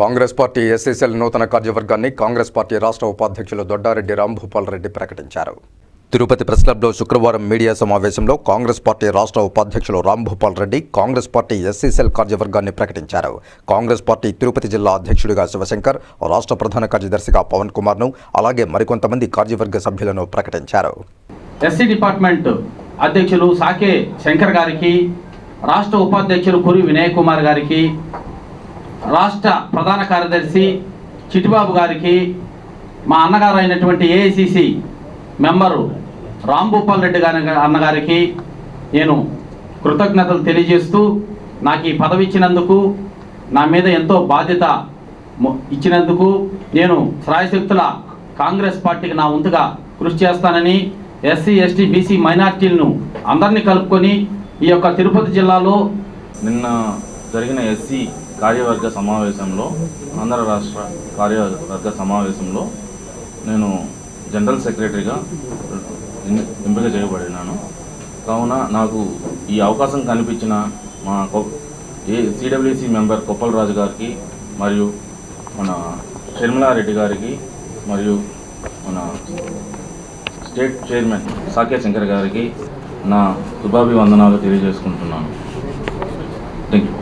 Congress party SSL నూతన కార్యవర్గాన్ని Congress party రాష్ట్ర ఉపాధ్యక్షులు దొడ్డారెడ్డి రాంభూపాల్ రెడ్డి ప్రకటించారు. తిరుపతి ప్రెస్ క్లబ్లో శుక్రవారం మీడియా సమావేశంలో కాంగ్రెస్ పార్టీ రాష్ట్ర ఉపాధ్యక్షులు Rambhupal Reddy Congress party SC cell కార్యవర్గాన్ని ప్రకటించారు. కాంగ్రెస్ పార్టీ తిరుపతి జిల్లా అధ్యక్షుడిగా శివశంకర్ రాష్ట్ర ప్రధాన కార్యదర్శిగా పవన్ కుమార్ను అలాగే మరికొంతమంది కార్యవర్గ సభ్యులను ప్రకటించారు. ఎస్సీ డిపార్ట్మెంట్ అధ్యక్షులు సాకే శంకర్ గారికి రాష్ట్ర ఉపాధ్యక్షులు కురి వినయ్ కుమార్ గారికి రాష్ట్ర ప్రధాన కార్యదర్శి చిట్టిబాబు గారికి మా అన్నగారు అయినటువంటి ఏఐసిసి మెంబరు రాంభూపాల్ రెడ్డి గారి అన్నగారికి నేను కృతజ్ఞతలు తెలియజేస్తూ నాకు ఈ పదవి ఇచ్చినందుకు నా మీద ఎంతో బాధ్యత ఇచ్చినందుకు నేను శ్రాయశక్తుల కాంగ్రెస్ పార్టీకి నా వంతుగా కృషి చేస్తానని ఎస్సీ ఎస్టీ బీసీ మైనార్టీలను అందరినీ కలుపుకొని ఈ యొక్క తిరుపతి జిల్లాలో నిన్న జరిగిన ఎస్సీ కార్యవర్గ సమావేశంలో ఆంధ్ర రాష్ట్ర కార్యవర్గ సమావేశంలో నేను జనరల్ సెక్రటరీగా ఎంపిక చేయబడినాను. కావున నాకు ఈ అవకాశం కనిపించిన మా ఏ సిడబ్ల్యూసి మెంబర్ కొప్పల రాజు గారికి మరియు మన షర్మిలారెడ్డి గారికి మరియు మన స్టేట్ చైర్మన్ సాకే శంకర్ గారికి నా శుభాభివందనాలు తెలియజేసుకుంటున్నాను. Thank you